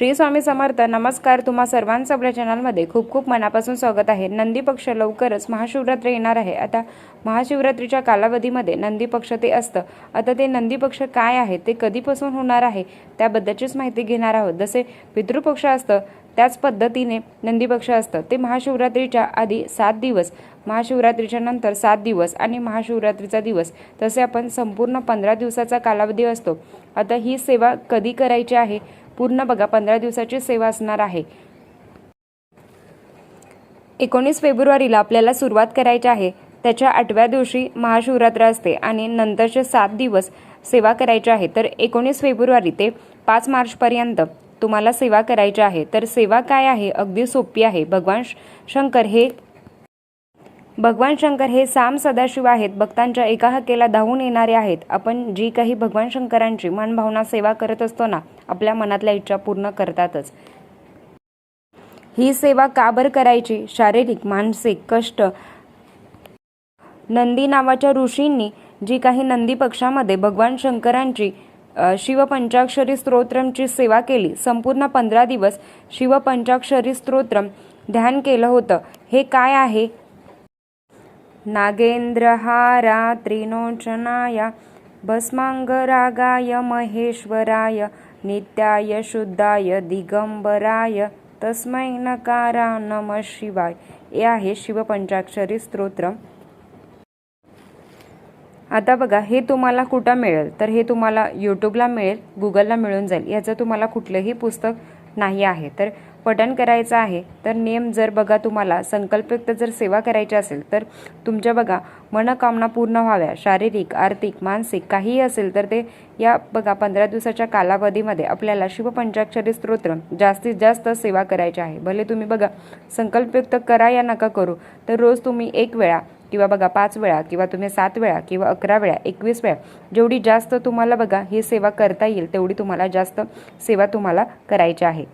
श्री स्वामी समर्थ नमस्कार. तुम्हा सर्वांचं आपल्या चॅनलमध्ये खूप खूप मनापासून स्वागत आहे. नंदी पक्ष लवकरच महाशिवरात्री येणार आहे. आता महाशिवरात्रीच्या कालावधीमध्ये नंदी पक्ष ते असतं. आता ते नंदी पक्ष काय आहे ते कधीपासून होणार आहे त्याबद्दलचीच माहिती घेणार आहोत. जसे पितृपक्ष असतं त्याच पद्धतीने नंदी पक्ष असतं. ते महाशिवरात्रीच्या आधी सात दिवस महाशिवरात्रीच्या नंतर सात दिवस आणि महाशिवरात्रीचा दिवस. तसे आपण संपूर्ण पंधरा दिवसाचा कालावधी असतो. आता ही सेवा कधी करायची आहे पूर्ण बघा पंधरा दिवसाची सेवा असणार आहे. एकोणीस फेब्रुवारीला आपल्याला सुरुवात करायची आहे. त्याच्या आठव्या दिवशी महाशिवरात्र असते आणि नंतरचे सात दिवस सेवा करायची आहे. तर एकोणीस फेब्रुवारी ते पाच मार्चपर्यंत तुम्हाला सेवा करायची आहे. तर सेवा काय आहे? अगदी सोपी आहे. भगवान शंकर हे भगवान शंकर हे साम सदाशिव आहेत भक्तांच्या एका हकेला धावून येणारे आहेत. आपण जी काही भगवान शंकरांची मनभावना सेवा करत असतो ना आपल्या मनातल्या इच्छा पूर्ण करतातच. ही सेवा का बरं करायची? शारीरिक मानसिक कष्ट. नंदी नावाच्या ऋषींनी जी काही नंदी पक्षामध्ये भगवान शंकरांची शिवपंचाक्षरी स्तोत्रमची सेवा केली संपूर्ण पंधरा दिवस शिवपंचाक्षरी स्तोत्रम ध्यान केलं होतं. हे काय आहे? नागेंद्रहारा त्रिनोचनाय भस्मांगरागाय महेश्वराय नित्याय शुद्धाय दिगंबराय तस्मै नकारा नम शिवाय. हे आहे शिवपंचाक्षरी स्तोत्र. आता बघा हे तुम्हाला कुठं मिळेल? तर हे तुम्हाला यूट्यूबला मिळेल गुगलला मिळून जाईल. याचं तुम्हाला कुठलंही पुस्तक नाही आहे. तर पठण करायचं आहे तर नियम जर बघा तुम्हाला संकल्पयुक्त जर सेवा करायची असेल तर तुमच्या बघा मनोकामना पूर्ण व्हाव्या शारीरिक आर्थिक मानसिक काहीही असेल तर ते या बघा पंधरा दिवसाच्या कालावधीमध्ये आपल्याला शिवपंचाक्षरी स्तोत्र जास्तीत जास्त सेवा करायची आहे. भले तुम्ही बघा संकल्पयुक्त करा या नका करू तर रोज तुम्ही एक वेळा किंवा बघा पाच वेळा किंवा तुम्ही सात वेळा किंवा अकरा वेळा एकवीस वेळा जेवढी जास्त तुम्हाला बघा ही सेवा करता येईल तेवढी तुम्हाला जास्त सेवा तुम्हाला करायची आहे.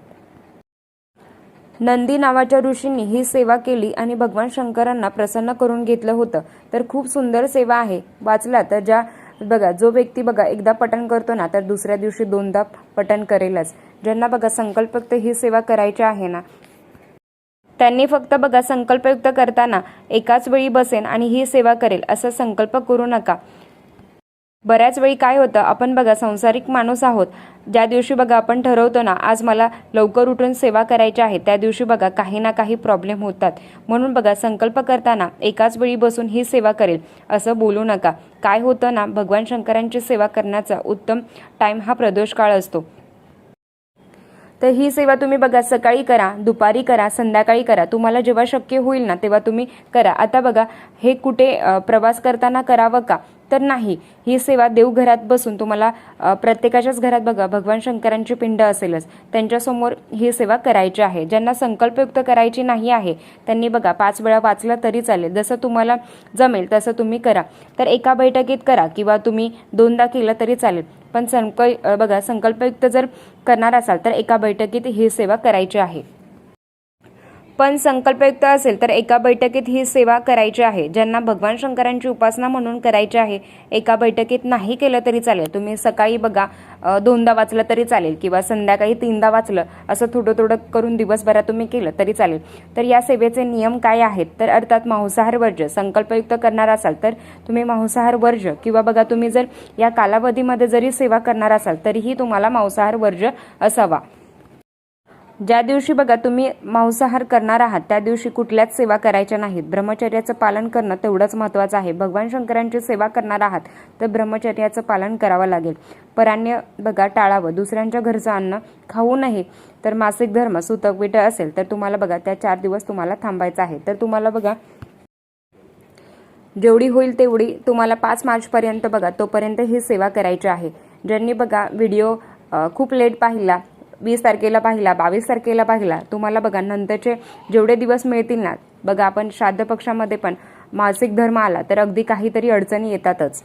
नंदी नावाच्या ऋषींनी ही सेवा केली आणि भगवान शंकरांना प्रसन्न करून घेतलं होतं. तर खूप सुंदर सेवा आहे. वाचला तर ज्या बघा जो व्यक्ती बघा एकदा पठण करतो ना तर दुसऱ्या दिवशी दोनदा पठण करेलच. ज्यांना बघा संकल्पयुक्त ही सेवा करायची आहे ना त्यांनी फक्त बघा संकल्पयुक्त करताना एकाच वेळी बसेन आणि ही सेवा करेल असा संकल्प करू नका. बऱ्याच वेळी काय होतं आपण बघा संसारिक माणूस आहोत. ज्या दिवशी बघा आपण ठरवतो ना आज मला लवकर उठून सेवा करायची आहे त्या दिवशी बघा काही ना काही प्रॉब्लेम होतात. म्हणून बघा संकल्प करताना एकाच वेळी बसून ही सेवा करेल असं बोलू नका. काय होतं ना भगवान शंकरांची सेवा करण्याचा उत्तम टाईम हा प्रदोष काळ असतो. तर ही सेवा तुम्ही बघा सकाळी करा दुपारी करा संध्याकाळी करा. तुम्हाला जेव्हा शक्य होईल ना तेव्हा तुम्ही करा. आता बघा हे कुठे प्रवास करताना करावं का? तर नाही. ही सेवा देवघरात बसून तुम्हाला प्रत्येकाच्याच घरात बघा भगवान शंकरांची पिंड असेलच. त्यांच्यासमोर ही सेवा करायची आहे. ज्यांना संकल्पयुक्त करायची नाही आहे त्यांनी बघा पाच वेळा वाचलं तरी चालेल. जसं तुम्हाला जमेल तसं तुम्ही करा. तर एका बैठकीत करा किंवा तुम्ही दोनदा केलं तरी चालेल. पण संक बघा संकल्पयुक्त जर करणार असाल तर एका बैठकीत ही सेवा करायची आहे. पण संकल्पयुक्त असेल तर एका बैठकीत ही सेवा करायची आहे. ज्यांना भगवान शंकरांची उपासना म्हणून करायची आहे एका बैठकीत नाही केलं तरी चालेल. तुम्ही सकाळी बघा दोनदा वाचलं तरी चालेल किंवा संध्याकाळी तीनदा वाचलं असं थोडं थोडं करून दिवसभरात तुम्ही केलं तरी चालेल. तर या सेवेचे नियम काय आहेत? तर अर्थात मांसाहार वर्ज संकल्पयुक्त करणार असाल तर तुम्ही मांसाहार वर्ज किंवा बघा तुम्ही जर या कालावधीमध्ये जरी सेवा करणार असाल तरीही तुम्हाला मांसाहार वर्ज असावा. ज्या दिवशी बघा तुम्ही मांसाहार करणार आहात त्या दिवशी कुठल्याच सेवा करायच्या नाहीत. ब्रह्मचर्याचं पालन करणं तेवढंच महत्त्वाचं आहे. भगवान शंकरांची सेवा करणार आहात तर ब्रह्मचर्याचं पालन करावं लागेल. परान्य बघा टाळावं. दुसऱ्यांच्या घरचं अन्न खाऊ नये तर मासिक धर्म सुतक विट असेल तर तुम्हाला बघा त्या चार दिवस तुम्हाला थांबायचं आहे. तर तुम्हाला बघा जेवढी होईल तेवढी तुम्हाला पाच मार्चपर्यंत बघा तोपर्यंत ही सेवा करायची आहे. ज्यांनी बघा व्हिडिओ खूप लेट पाहिला वीस तारखेला पाहिला बावीस तारखेला पाहिला तुम्हाला बघा नंतरचे जेवढे दिवस मिळतील ना बघा आपण श्राद्ध पक्षामध्ये पण मासिक धर्म आला तर अगदी काहीतरी अडचणी येतातच.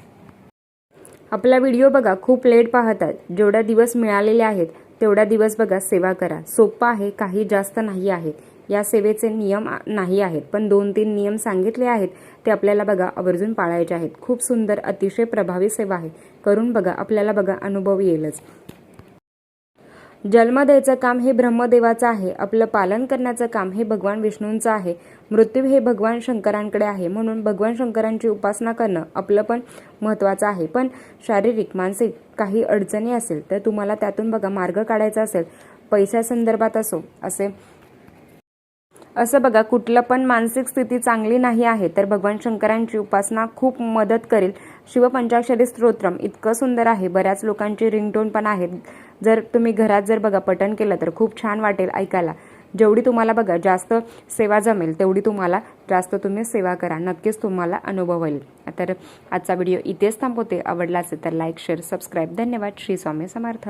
आपला व्हिडिओ बघा खूप लेट पाहतात. जेवढ्या दिवस मिळालेले आहेत तेवढ्या दिवस बघा सेवा करा. सोपं आहे काही जास्त नाही आहे या सेवेचे नियम नाही आहेत पण दोन तीन नियम सांगितले आहेत ते आपल्याला बघा आवर्जून पाळायचे आहेत. खूप सुंदर अतिशय प्रभावी सेवा आहे. करून बघा आपल्याला बघा अनुभव येईलच. जन्म द्यायचं काम हे ब्रह्मदेवाचं आहे. आपलं पालन करण्याचं काम हे भगवान विष्णूंचं आहे. मृत्यू हे भगवान शंकरांकडे आहे. म्हणून भगवान शंकरांची उपासना करणं आपलं पण महत्त्वाचं आहे. पण शारीरिक मानसिक काही अडचणी असेल तर तुम्हाला त्यातून बघा मार्ग काढायचा असेल. पैशासंदर्भात असो असे असं बघा कुठलं पण मानसिक स्थिती चांगली नाही आहे तर भगवान शंकरांची उपासना खूप मदत करेल. शिवपंचाक्षरी स्तोत्रम इतकं सुंदर आहे. बऱ्याच लोकांची रिंगटोन पण आहेत. जर तुम्ही घरात जर बघा पठण केलं तर खूप छान वाटेल ऐकायला. जेवढी तुम्हाला बघा जास्त सेवा जमेल तेवढी तुम्हाला जास्त तुम्ही सेवा करा. नक्कीच तुम्हाला अनुभव येईल तर आजचा व्हिडिओ इथेच थांबवते. आवडला असेल तर लाईक शेअर सबस्क्राईब धन्यवाद. श्री स्वामी समर्थ.